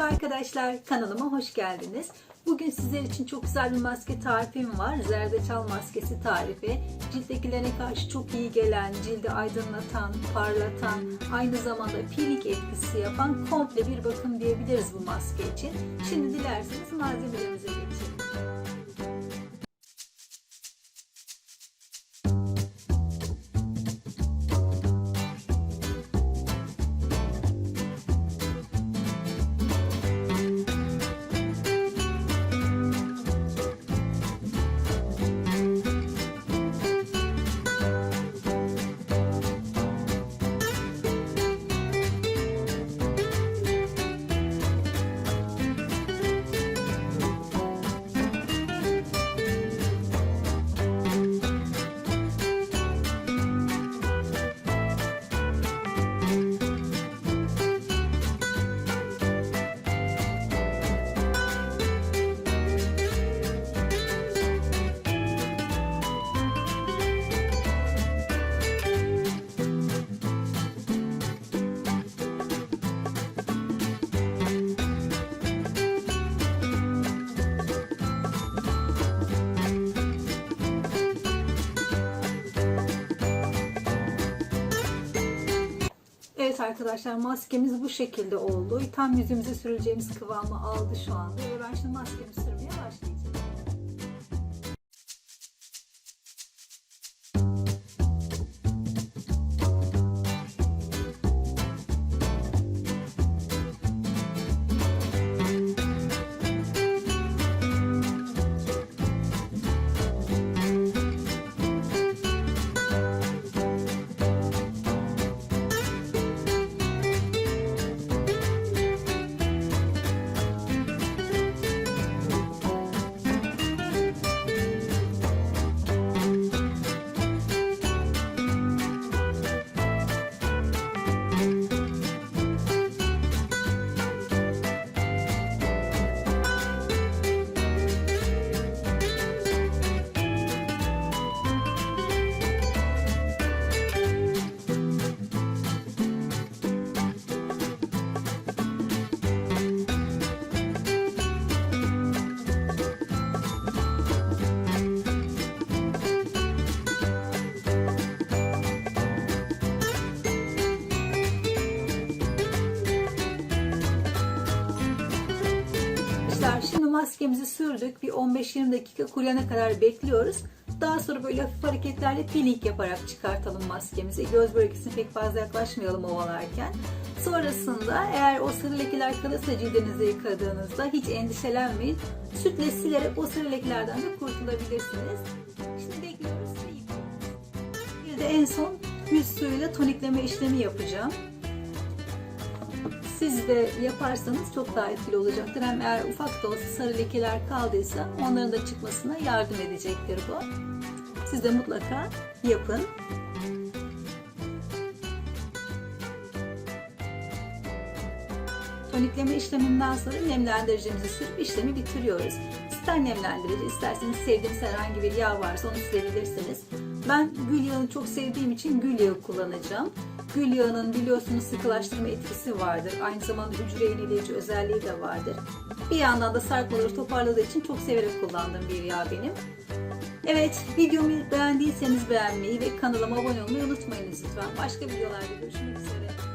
Merhaba arkadaşlar, kanalıma hoş geldiniz. Bugün sizler için çok güzel bir maske tarifim var. Zerdeçal maskesi tarifi. Cilttekilere karşı çok iyi gelen, cildi aydınlatan, parlatan, aynı zamanda pilik etkisi yapan komple bir bakım diyebiliriz bu maske için. Şimdi dilerseniz malzemelerimize geçelim. Arkadaşlar maskemiz bu şekilde oldu. Tam yüzümüze süreceğimiz kıvamı aldı şu anda. Ve ben şimdi maskemi sürmeye başlayacağım. Maskemizi sürdük. Bir 15-20 dakika kuruyana kadar bekliyoruz. Daha sonra böyle hafif hareketlerle peeling yaparak çıkartalım maskemizi. Göz bölgesine pek fazla yaklaşmayalım ovalarken. Sonrasında eğer o sarı lekeler kalırsa cildinizi yıkadığınızda hiç endişelenmeyin. Sütle silerek o sarı lekelerden de kurtulabilirsiniz. Şimdi bekliyoruz ve yıkıyoruz. Bir de en son yüz suyuyla tonikleme işlemi yapacağım. Siz de yaparsanız çok daha etkili olacaktır. Hem eğer ufak da olsa sarı lekeler kaldıysa onların da çıkmasına yardım edecektir bu. Siz de mutlaka yapın. Tonikleme işleminden sonra nemlendiricimizi sürüp işlemi bitiriyoruz. İster nemlendirici, isterseniz sevdiğiniz herhangi bir yağ varsa onu sürebilirsiniz. Ben gül yağını çok sevdiğim için gül yağı kullanacağım. Gül yağının biliyorsunuz sıkılaştırma etkisi vardır. Aynı zamanda hücre yenileyici özelliği de vardır. Bir yandan da sarkmaları toparladığı için çok severek kullandığım bir yağ benim. Evet, videomu beğendiyseniz beğenmeyi ve kanalıma abone olmayı unutmayınız lütfen. Başka videolarda görüşmek üzere.